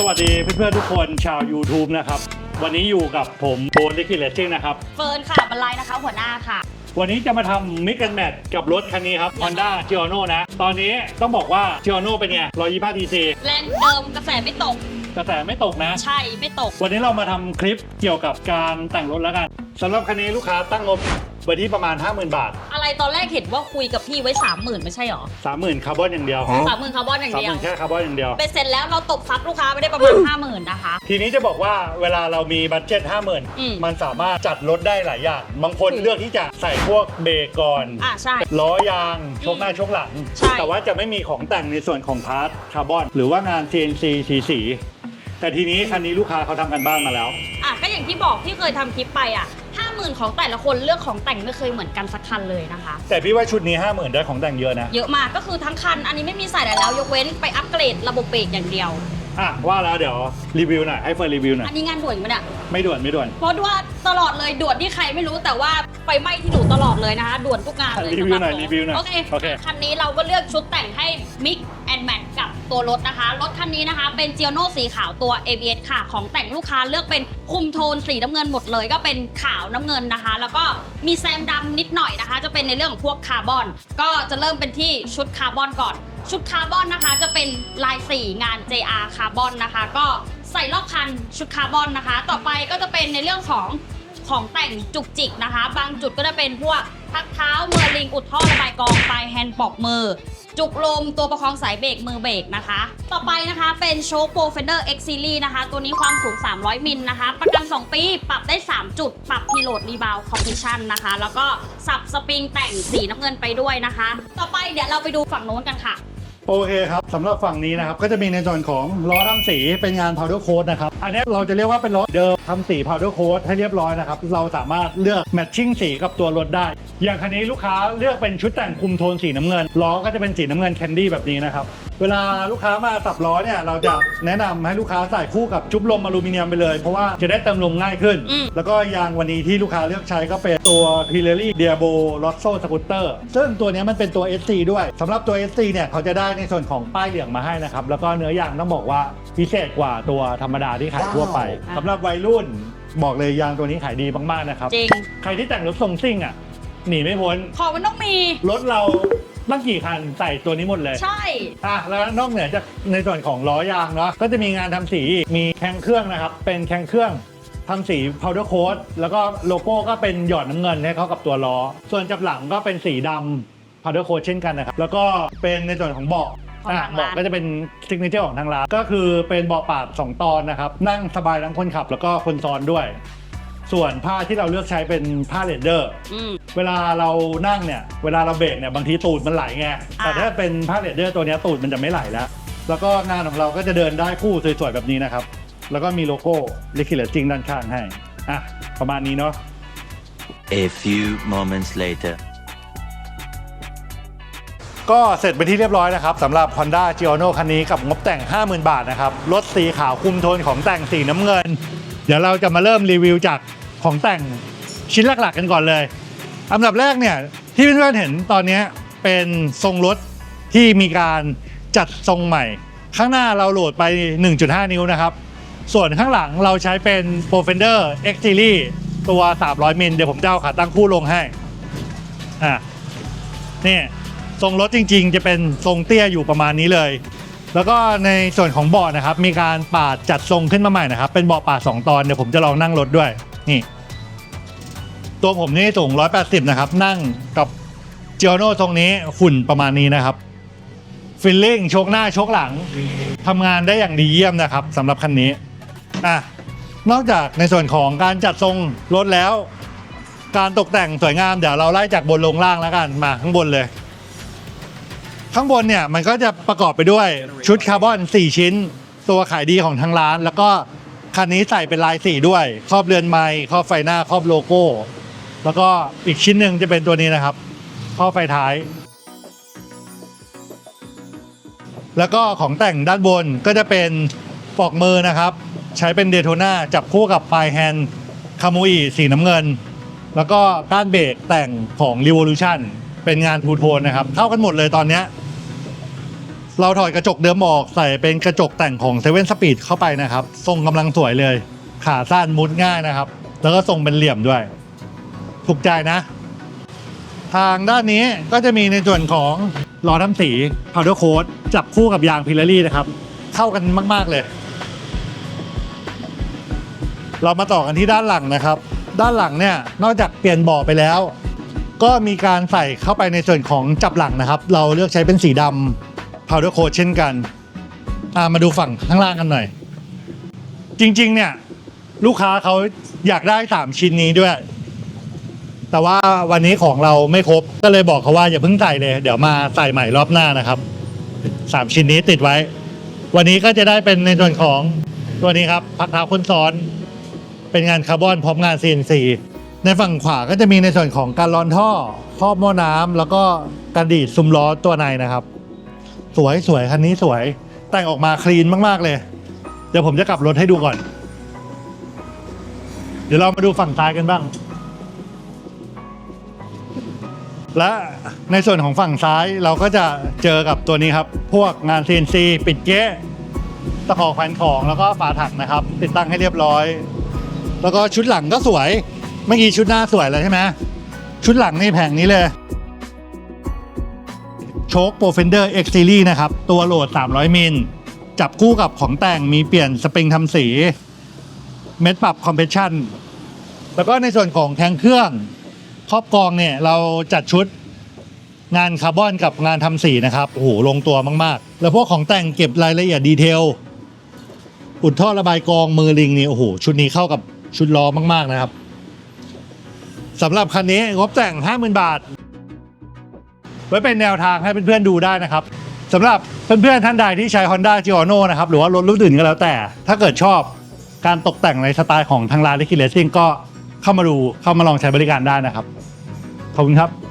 สวัสดีเพื่อนๆทุกคนชาว YouTube นะครับ วันนี้อยู่กับผมโบนลิคิเลสซิ่งนะครับ เฟิร์นค่ะบรรลัยนะคะ หัวหน้าค่ะ วันนี้จะมาทำมิกแอนแมทกับรถคันนี้ครับ Honda g i o n o นะ ตอนนี้ต้องบอกว่า g i o n o เป็นไง125 cc แรงเดิมกระแสไม่ตก กระแสไม่ตกนะ ใช่ไม่ตก วันนี้เรามาทำคลิปเกี่ยวกับการแต่งรถแล้วกันสำหรับคันนี้ลูกค้าตั้งงบ ไว้ที่ประมาณ 50,000 บาท อะไรตอนแรกเห็นว่าคุยกับพี่ไว้สามหมื่นไม่ใช่หรอ30,000 คาร์บอนอย่างเดียวสามหมื่นคาร์บอนอย่างเดียว 30,000แค่คาร์บอนอย่างเดียว เป็นเสร็จแล้วเราตบซับลูกค้าไม่ได้ประมาณห้าหมื่นนะคะ ทีนี้จะบอกว่าเวลาเรามีบัตเจ็ตอืม50,000 มันสามารถจัดรถได้หลายอย่าง บางคนอืม เลือกที่จะใส่พวกเบรกก่อน อะใช่ ล้อยางชกหน้าชกหลัง ใช่ แต่ว่าจะไม่มีของแต่งในส่วนของพาร์ทคาร์บอน หรือว่างาน CNC สีสี แต่ทีนี้คันนี้ลูกค้าเขาทำกันบ้านมาแล้ว อะก็อย่างที่บอกที่เคยทำคลิปไปอะห้าหมื่นของแต่ละคนเลือกของแต่งไม่เคยเหมือนกันสักคันเลยนะคะ แต่พี่ว่าชุดนี้50,000ได้ของแต่งเยอะนะ เยอะมากก็คือทั้งคัน อันนี้ไม่มีใส่อะไรแล้วยกเว้นไปอัปเกรดระบบเบรกอย่างเดียว อะว่าแล้วเดี๋ยวรีวิวหน่อยให้เฟิร์นรีวิวหน่อยอันนี้งานด่วนไหมเนี่ยไม่ด่วนไม่ด่วน เพราะว่าตลอดเลยด่วนที่ใครไม่รู้แต่ว่าไฟไหม้ที่หนูตลอดเลยนะคะด่วนทุกงานเลยรีวิวหน่อยสำบรีวิวหน่อยโอเคโอเค คันนี้เราก็เลือกชุดแต่งให้มิก แอนแมทกับตัวรถนะคะ รถคันนี้นะคะ เป็นเจียโนสีขาวตัว ABS ค่ะ ของแต่งลูกค้าเลือกเป็นคุมโทนสีน้ำเงินหมดเลย ก็เป็นขาวน้ำเงินนะคะ แล้วก็มีแซมดำนิดหน่อยนะคะ จะเป็นในเรื่องของพวกคาร์บอน ก็จะเริ่มเป็นที่ชุดคาร์บอนก่อน ชุดคาร์บอนนะคะ จะเป็นลายสีงาน JR คาร์บอนนะคะ ก็ใส่รอบคันชุดคาร์บอนนะคะ ต่อไปก็จะเป็นในเรื่องของของแต่งจุกจิกนะคะ บางจุดก็จะเป็นพวกพักเท้าเมอร์ลิงอุดท่อระบายกองปลายแฮนด์ปอกมือ จุกลมตัวประคองสายเบรกมือเบรกนะคะ ต่อไปนะคะเป็นโชคโปรเฟนเดอร์ X Series นะคะ ตัวนี้ความสูง 300 มิลนะคะ ประกัน 2 ปีปรับได้ 3 จุด ปรับพีโหลดรีบาวคอมพิชันนะคะ แล้วก็สับสปริงแต่งสีน้ำเงินไปด้วยนะคะ ต่อไปเดี๋ยวเราไปดูฝั่งโน้นกันค่ะ โอเคครับสำหรับฝั่งนี้นะครับ ก็จะมีในส่วนของล้อทำสีเป็นงาน powder coat นะครับ อันนี้เราจะเรียกว่าเป็นล้อเดิมทำสี powder coat ให้เรียบร้อยนะครับ เราสามารถเลือก matching สีกับตัวรถได้ อย่างคันนี้ลูกค้าเลือกเป็นชุดแต่งคุมโทนสีน้ำเงิน ล้อก็จะเป็นสีน้ำเงินแคนดี้แบบนี้นะครับ เวลาลูกค้ามาสับล้อเนี่ยเราจะแนะนำให้ลูกค้าใส่คู่กับจุ๊บลมอลูมิเนียมไปเลย เพราะว่าจะได้เติมลมง่ายขึ้น อืม แล้วก็ยางวันนี้ที่ลูกค้าเลือกใช้ก็เป็นตัว Pirelli Diabo Rosso Scooter ซึ่งตัวเนี้ยมันเป็นตัว SC ด้วยสำหรับตัว SC เนี่ยเขาจะได้ในส่วนของป้ายเหลืองมาให้นะครับแล้วก็เนื้อยางต้องบอกว่าพิเศษกว่าตัวธรรมดาที่ขายทั่วไปว้าว สำหรับวัยรุ่นบอกเลยยางตัวนี้ขายดีมากๆนะครับ จริง ใครที่แต่งรถทรงซิ่งอะหนีไม่พ้นของมันต้องมี รถเราตั้งกี่คันใส่ตัวนี้หมดเลย ใช่ อะแล้วนอกเหนือจากในส่วนของล้อยางเนาะก็จะมีงานทำสีอีกมีแข้งเครื่องนะครับ เป็นแข้งเครื่องทำสี powder coat แล้วก็โลโก้ก็เป็นหยอดน้ำเงินให้เข้ากับตัวล้อ ส่วนจับหลังก็เป็นสีดำ powder coat เช่นกันนะครับ แล้วก็เป็นในส่วนของเบาะ ของอะทางร้าน เบาะก็จะเป็นซิกเนเจอร์ของทางร้านก็คือเป็นเบาะปาดสองตอนนะครับ นั่งสบายทั้งคนขับแล้วก็คนซ้อนด้วย ส่วนผ้าที่เราเลือกใช้เป็นผ้าเลดเดอร์ อืม เวลาเรานั่งเนี่ย เวลาเราเบรกเนี่ย บางทีตูดมันไหลไง แต่ถ้าเป็นผ้าเลดเดอร์ตัวเนี้ยตูดมันจะไม่ไหลแล้ว แล้วก็งานของเราก็จะเดินได้คู่สวยๆ แบบนี้นะครับ แล้วก็มีโลโก้ลิคิเลจริงด้านข้างให้ อะ ประมาณนี้เนาะ A few moments later. ก็เสร็จไปนที่เรียบร้อยนะครับสำหรับ Honda g i o n o คันนี้กับงบแต่ง 50,000 บาทนะครับรถสีขาวคุมโทนของแต่งสีน้ำเงิน เดี๋ยวเราจะมาเริ่มรีวิวจากของแต่งชิ้นหลักๆกันก่อนเลยอันดับแรกเนี่ยที่เพื่อนๆเห็นตอนนี้เป็นทรงรถที่มีการจัดทรงใหม่ ข้างหน้าเราโหลดไป 1.5 นิ้วนะครับ ส่วนข้างหลังเราใช้เป็น p r o f e n d e r X Series ตัว 300 มิลเดี๋ยวผมจะเอาขาตั้งคู่ลงให้อะนี่ ทรงรถจริง ๆ จะเป็นทรงเตี้ยอยู่ประมาณนี้เลย แล้วก็ในส่วนของเบาะนะครับ มีการปาดจัดทรงขึ้นมาใหม่นะครับ เป็นเบาะปาด2ตอนเดี๋ยวผมจะลองนั่งรถด้วย นี่ ตัวผมนี่สูง 180 นะครับ นั่งกับเจียโน่ทรงนี้หุ่นประมาณนี้นะครับฟิลลิ่งโชกหน้าโชกหลังทำงานได้อย่างดีเยี่ยมนะครับสำหรับคันนี้อะนอกจากในส่วนของการจัดทรงรถแล้ว การตกแต่งสวยงามเดี๋ยวเราไล่จากบนลงล่างแล้วกันมาข้างบนเลย ข้างบนเนี่ยมันก็จะประกอบไปด้วยชุดคาร์บอน 4 ชิ้น ตัวขายดีของทางร้าน แล้วก็คันนี้ใส่เป็นลายสีด้วย ครอบเรือนไม้ครอบไฟหน้าครอบโลโก้ แล้วก็อีกชิ้นหนึ่งจะเป็นตัวนี้นะครับครอบไฟท้าย แล้วก็ของแต่งด้านบนก็จะเป็นปลอกมือนะครับ ใช้เป็นเดโทนาจับคู่กับปลายแฮนด์คาโมอีสีน้ำเงิน แล้วก็ก้านเบรกแต่งของ Revolution เป็นงานทูโทนนะครับเข้ากันหมดเลยตอนเนี้ย เราถอดกระจกเดิมออกใส่เป็นกระจกแต่งของเซเว่นสปีดเข้าไปนะครับ ทรงกำลังสวยเลย ขาสั้นมุดง่ายนะครับ แล้วก็ทรงเป็นเหลี่ยมด้วย ถูกใจนะ ทางด้านนี้ก็จะมีในส่วนของล้อทำสี powder coat จับคู่กับยางพิลลี่นะครับ เข้ากันมาก ๆ เลย เรามาต่อกันที่ด้านหลังนะครับ ด้านหลังเนี่ยนอกจากเปลี่ยนเบาะไปแล้ว ก็มีการใส่เข้าไปในส่วนของจับหลังนะครับ เราเลือกใช้เป็นสีดำ powder coat เช่นกันอ่ามาดูฝั่งข้างล่างกันหน่อย จริง ๆ เนี่ย ลูกค้าเขาอยากได้ 3 ชิ้นนี้ด้วย แต่ว่าวันนี้ของเราไม่ครบก็เลยบอกเขาว่าอย่าเพิ่งใส่เลย เดี๋ยวมาใส่ใหม่รอบหน้านะครับ 3 ชิ้นนี้ติดไว้ วันนี้ก็จะได้เป็นในส่วนของตัวนี้ครับพักเท้าคนซ้อน เป็นงานคาร์บอนพร้อมงาน CNC ในฝั่งขวาก็จะมีในส่วนของการร้อนท่อครอบหม้อน้ำแล้วก็การดีดซุ้มล้อตัวในนะครับ สวยสวยคันนี้สวย แต่งออกมาคลีนมากๆเลย เดี๋ยวผมจะกลับรถให้ดูก่อน เดี๋ยวเรามาดูฝั่งซ้ายกันบ้าง และในส่วนของฝั่งซ้ายเราก็จะเจอกับตัวนี้ครับ พวกงาน CNC ปิดเก๊ะตะขอแขวนของแล้วก็ฝาถักนะครับ ติดตั้งให้เรียบร้อย แล้วก็ชุดหลังก็สวย เมื่อกี้ชุดหน้าสวยแล้วใช่ไหมชุดหลังนี่แผงนี้เลย โชคโปรเฟนเดอร์ X Series นะครับ ตัวโหลด 300 มิล จับคู่กับของแต่งมีเปลี่ยนสปริงทำสี เม็ดปรับคอมเพรสชันแล้วก็ในส่วนของแทงเครื่องครอบกองเนี่ย เราจัดชุดงานคาร์บอนกับงานทำสีนะครับ โอ้โห ลงตัวมาก ๆ แล้วพวกของแต่งเก็บรายละเอียดดีเทล อุดท่อระบายกองมือลิงนี่ โอ้โห ชุดนี้เข้ากับชุดล้อมาก ๆ นะครับสำหรับคันนี้งบแต่ง 50,000 บาท ไว้เป็นแนวทางให้เพื่อนๆดูได้นะครับสำหรับเพื่อนๆท่านใดที่ใช้ Honda g i o n o นะครับหรือว่ารถรุ่นอื่นก็แล้วแต่ ถ้าเกิดชอบการตกแต่งในสไตล์ของทางร้านลิคิเลสซิ่งก็เข้ามาดูเข้ามาลองใช้บริการได้นะครับขอบคุณครับ